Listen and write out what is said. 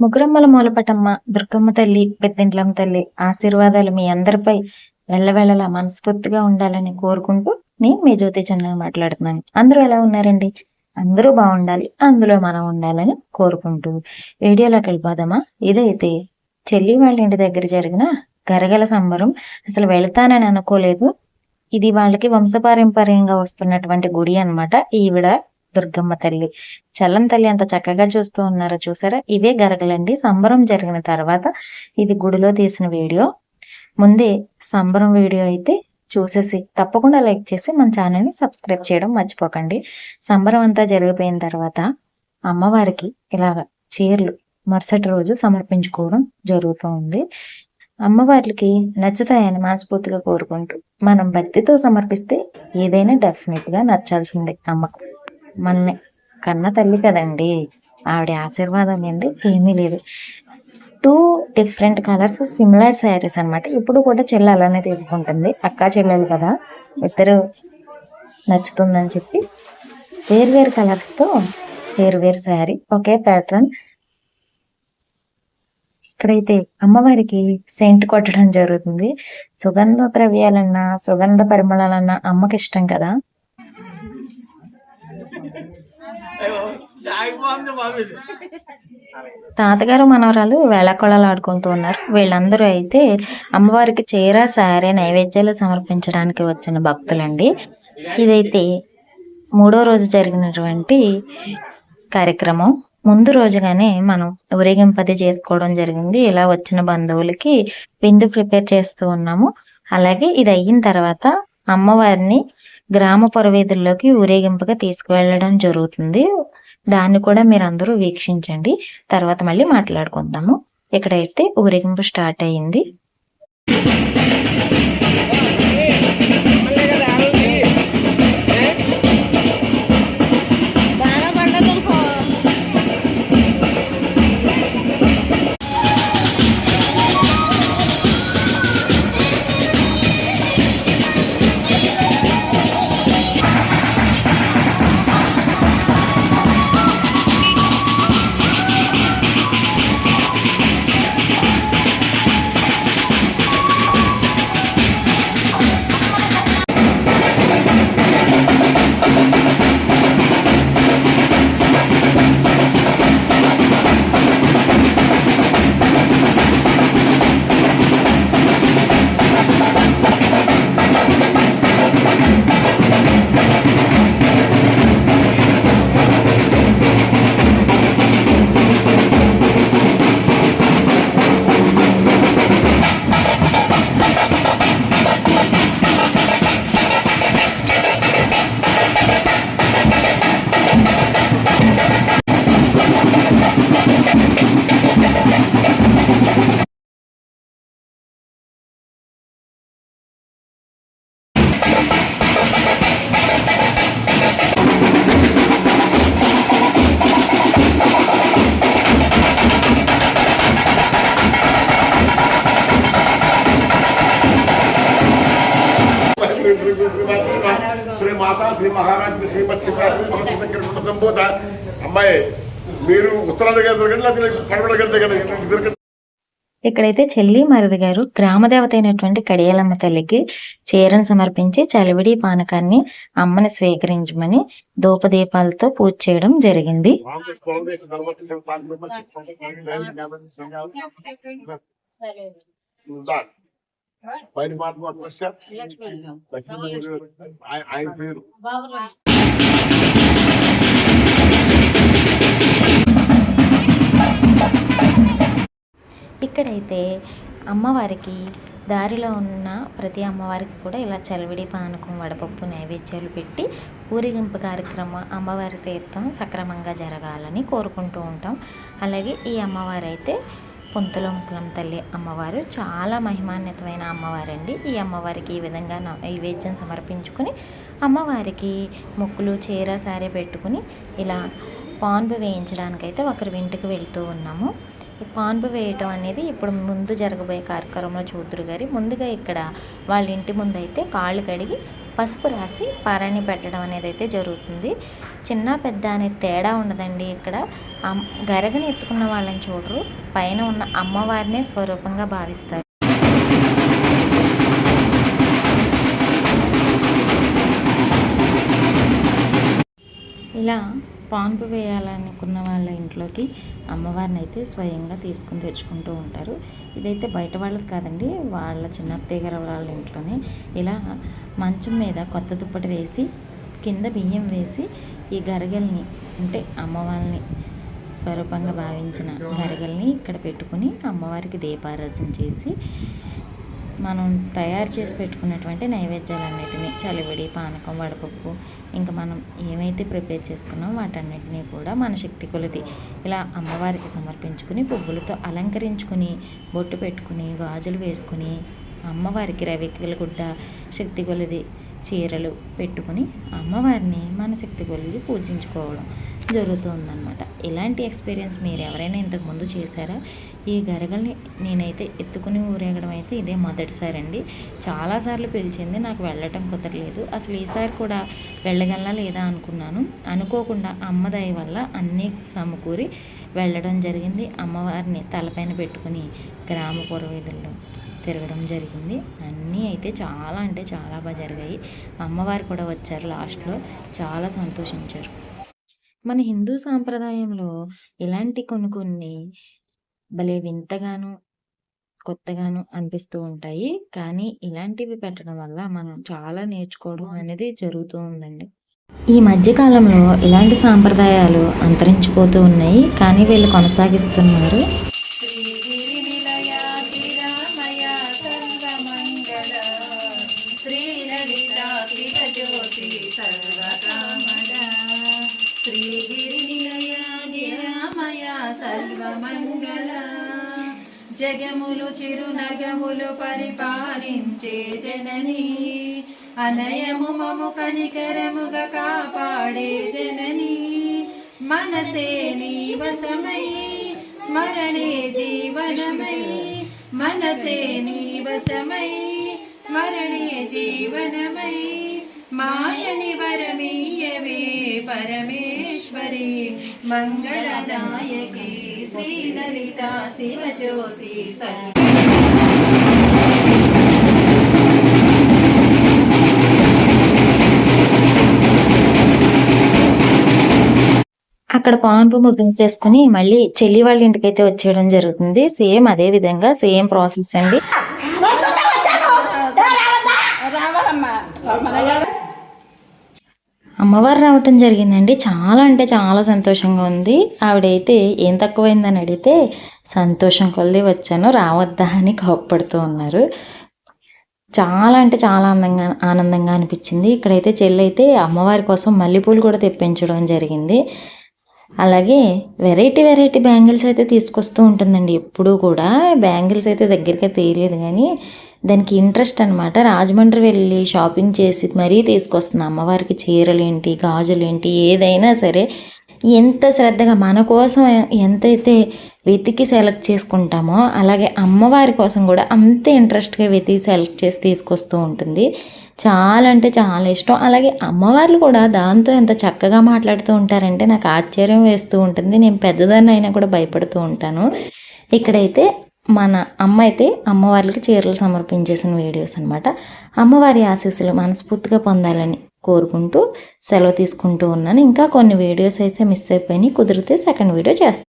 ముగ్గురమ్మల మూలపటమ్మ దుర్గమ్మ తల్లి పెద్దింట్లమ్మ తల్లి ఆశీర్వాదాలు మీ అందరిపై వెళ్ళవెళ్ళలా మనస్ఫూర్తిగా ఉండాలని కోరుకుంటూ నేను మీ జ్యోతి చంద్ర మాట్లాడుతున్నాను. అందరూ ఎలా ఉన్నారండి? అందరూ బాగుండాలి అందులో మనం ఉండాలని కోరుకుంటూ వీడియోలోకి వెళ్ళిపోదామా? ఇదైతే చెల్లి వాళ్ళ ఇంటి దగ్గర జరిగిన గరగల సంబరం. అసలు వెళ్తానని అనుకోలేదు. ఇది వాళ్ళకి వంశపారంపర్యంగా వస్తున్నటువంటి గుడి అన్నమాట. ఈవిడ దుర్గమ్మ తల్లి. చల్లం తల్లి అంత చక్కగా చూస్తూ ఉన్నారో చూసారా? ఇవే గరగలండి. సంబరం జరిగిన తర్వాత ఇది గుడిలో తీసిన వీడియో. ముందే సంబరం వీడియో అయితే చూసేసి తప్పకుండా లైక్ చేసి మన ఛానల్ని సబ్స్క్రైబ్ చేయడం మర్చిపోకండి. సంబరం అంతా జరిగిపోయిన తర్వాత అమ్మవారికి ఇలాగ చీరలు మరుసటి రోజు సమర్పించుకోవడం జరుగుతూ ఉంది. అమ్మవార్లకి నచ్చుతాయని మనస్ఫూర్తిగా కోరుకుంటూ మనం భక్తితో సమర్పిస్తే ఏదైనా డెఫినెట్గా నచ్చాల్సిందే అమ్మకు. మనల్ని కన్న తల్లి కదండి. ఆవిడ ఆశీర్వాదం ఏంటి ఏమీ లేదు. Two different colours similar saris అన్నమాట. ఇప్పుడు కూడా చెల్లి అలానే తీసుకుంటుంది. అక్క చెల్లెలు కదా. ఇద్దరు నచ్చుతుందని చెప్పి వేరు వేరు కలర్స్తో వేరు వేరు శారీ ఒకే ప్యాటర్న్ ఇక్కడైతే అమ్మవారికి సెంట్ కొట్టడం జరుగుతుంది. సుగంధ ద్రవ్యాలన్నా సుగంధ పరిమళాలన్నా అమ్మకి ఇష్టం కదా. తాతగారు మనవరాలు వేళకొళలు ఆడుకుంటూ ఉన్నారు. వీళ్ళందరూ అయితే అమ్మవారికి చీర సారే నైవేద్యాలు సమర్పించడానికి వచ్చిన భక్తులండి. ఇదైతే మూడో రోజు జరిగినటువంటి కార్యక్రమం. ముందు రోజుగానే మనం ఊరేగింపది చేసుకోవడం జరిగింది. ఇలా వచ్చిన బంధువులకి విందు ప్రిపేర్ చేస్తూ ఉన్నాము. అలాగే ఇది అయిన తర్వాత అమ్మవారిని గ్రామ పరవేదుల్లోకి ఊరేగింపుగా తీసుకువెళ్ళడం జరుగుతుంది. దాన్ని కూడా మీరు అందరూ వీక్షించండి. తర్వాత మళ్ళీ మాట్లాడుకుందాము. ఇక్కడైతే ఊరేగింపు స్టార్ట్ అయ్యింది మాతా శ్రీ మహారాజ్ శ్రీమత్ శ్రీనివాస సంబోధ సంబోధ. అమ్మాయి మీరు ఉత్తరాలు దొరకండి పడవలు దొరకండి. ఇక్కడైతే చెల్లి మరిది గారు గ్రామదేవత అయినటువంటి కడియాలమ్మ తల్లికి చీరను సమర్పించి చలివిడి పానకాన్ని అమ్మని స్వీకరించమని ధూపదీపాలతో పూజ చేయడం జరిగింది. పైన మాత్రం ఆయన పేరు ఇక్కడైతే అమ్మవారికి దారిలో ఉన్న ప్రతి అమ్మవారికి కూడా ఇలా చలివిడి పానకం వడపప్పు నైవేద్యాలు పెట్టి ఊరేగింపు కార్యక్రమం అమ్మవారి తీర్థం సక్రమంగా జరగాలని కోరుకుంటూ ఉంటాం. అలాగే ఈ అమ్మవారు అయితే పుంతలో ముసలం తల్లి అమ్మవారు చాలా మహిమాన్వితమైన అమ్మవారండి. ఈ అమ్మవారికి ఈ విధంగా నైవేద్యం సమర్పించుకుని అమ్మవారికి మొక్కులు చీర సారే పెట్టుకుని ఇలా పాన్పు వేయించడానికైతే ఒకరి ఇంటికి వెళ్తూ ఉన్నాము. ఈ పాన్పు వేయటం అనేది ఇప్పుడు ముందు జరగబోయే కార్యక్రమంలో చూద్దరు గారి ముందుగా ఇక్కడ వాళ్ళ ఇంటి ముందు అయితే కాళ్ళు కడిగి పసుపు రాసి పారాన్ని పెట్టడం అనేది అయితే జరుగుతుంది. చిన్న పెద్ద అనే తేడా ఉండదండి ఇక్కడ. గరగని ఎత్తుకున్న వాళ్ళని చూడరు. పైన ఉన్న అమ్మవారినే స్వరూపంగా భావిస్తారు. ఇలా పాన్పు వేయాలనుకున్న వాళ్ళ ఇంట్లోకి అమ్మవారిని అయితే స్వయంగా తీసుకుని తెచ్చుకుంటూ ఉంటారు. ఇదైతే బయట వాళ్ళది కాదండి వాళ్ళ చిన్న తీగర వాళ్ళ ఇంట్లోనే. ఇలా మంచం మీద కొత్త దుప్పటి వేసి కింద బియ్యం వేసి ఈ గరగల్ని అంటే అమ్మవారిని స్వరూపంగా భావించిన గరగల్ని ఇక్కడ పెట్టుకుని అమ్మవారికి దీపారాధన చేసి మనం తయారు చేసి పెట్టుకున్నటువంటి నైవేద్యాలన్నిటినీ చలివిడి పానకం వడపప్పు ఇంకా మనం ఏమైతే ప్రిపేర్ చేసుకున్నామో వాటన్నిటినీ కూడా మన శక్తి కొలది. ఇలా అమ్మవారికి సమర్పించుకుని పువ్వులతో అలంకరించుకుని బొట్టు పెట్టుకుని గాజులు వేసుకుని అమ్మవారికి రవికల గుడ్డ శక్తి కొలది. చీరలు పెట్టుకుని అమ్మవారిని మన శక్తి పూజించుకోవడం జరుగుతుందన్నమాట. ఇలాంటి ఎక్స్పీరియన్స్ మీరు ఎవరైనా ఇంతకుముందు చేశారా? ఈ గరగల్ని నేనైతే ఎత్తుకుని ఊరేగడం అయితే ఇదే మొదటిసారి అండి చాలాసార్లు పిలిచింది నాకు వెళ్ళటం కుదరలేదు. అసలు ఈసారి కూడా వెళ్ళగలనా లేదా అనుకున్నాను. అనుకోకుండా అమ్మదయ వల్ల అన్నీ సమకూరి వెళ్ళడం జరిగింది. అమ్మవారిని తలపైన పెట్టుకుని గ్రామ పురవీధుల్లో తిరగడం జరిగింది. అన్నీ అయితే చాలా అంటే చాలా బాగా జరిగాయి. అమ్మవారు కూడా వచ్చారు లాస్ట్లో. చాలా సంతోషించారు. మన హిందూ సాంప్రదాయంలో ఇలాంటి కొన్ని కొన్ని భలే వింతగాను కొత్తగాను అనిపిస్తూ ఉంటాయి. కానీ ఇలాంటివి పెట్టడం వల్ల మనం చాలా నేర్చుకోవడం అనేది జరుగుతూ ఉందండి. ఈ మధ్య కాలంలో ఇలాంటి సాంప్రదాయాలు అంతరించిపోతూ ఉన్నాయి. కానీ వీళ్ళు కొనసాగిస్తున్నారు. జగములు చిరునగములు పరిపాలించే జనని. అనయము మము కనికరముగా కాపాడే జనని. మనసే నీవసమై స్మరణే జీవనమై. మనసే నీవసమై స్మరణే జీవనమై. మాయని వరమీయవే పరమేశ్వరి మంగళదాయకే శ్రీలలిత శివజ్యోతి సర్వ అక్కడ పాన్పు మళ్ళీ చెల్లి వాళ్ళ ఇంటికి అయితే వచ్చేయడం జరుగుతుంది. సేమ్ అదే విధంగా సేమ్ ప్రాసెస్ అండి. అమ్మవారు రావటం జరిగిందండి. చాలా అంటే చాలా సంతోషంగా ఉంది. ఆవిడైతే ఏం తక్కువైందని అడిగితే సంతోషం కొల్లి వచ్చాను రావద్దా అని కోప్పడుతూ ఉన్నారు. చాలా అంటే చాలా అందంగా ఆనందంగా అనిపించింది. ఇక్కడైతే చెల్లి అయితే అమ్మవారి కోసం మల్లెపూలు కూడా తెప్పించడం జరిగింది. అలాగే వెరైటీ వెరైటీ బ్యాంగిల్స్ అయితే తీసుకొస్తూ ఉంటుందండి. ఎప్పుడూ కూడా బ్యాంగిల్స్ అయితే దగ్గరికి తీయలేదు కానీ దానికి ఇంట్రెస్ట్ అనమాట రాజమండ్రి వెళ్ళి షాపింగ్ చేసి మరీ తీసుకొస్తుంది అమ్మవారికి చీరలేంటి గాజులేంటి ఏదైనా సరే. ఎంత శ్రద్ధగా మన కోసం ఎంతైతే వెతికి సెలెక్ట్ చేసుకుంటామో అలాగే అమ్మవారి కోసం కూడా అంతే ఇంట్రెస్ట్గా వెతికి సెలెక్ట్ చేసి తీసుకొస్తూ ఉంటుంది. చాలా అంటే చాలా ఇష్టం. అలాగే అమ్మవార్లు కూడా దాంతో ఎంత చక్కగా మాట్లాడుతూ ఉంటారంటే నాకు ఆశ్చర్యం వేస్తూ ఉంటుంది. నేను పెద్దదాన్ని అయినా కూడా భయపడుతూ ఉంటాను. ఇక్కడైతే మన అమ్మ అయితే అమ్మవార్లకి చీరలు సమర్పించేసిన వీడియోస్ అనమాట అమ్మవారి ఆశీస్సులు మనస్ఫూర్తిగా పొందాలని కోరుకుంటూ సెలవు తీసుకుంటూ ఉన్నాను. ఇంకా కొన్ని వీడియోస్ అయితే మిస్ అయిపోయినాయి. కుదిరితే సెకండ్ వీడియో చేస్తాను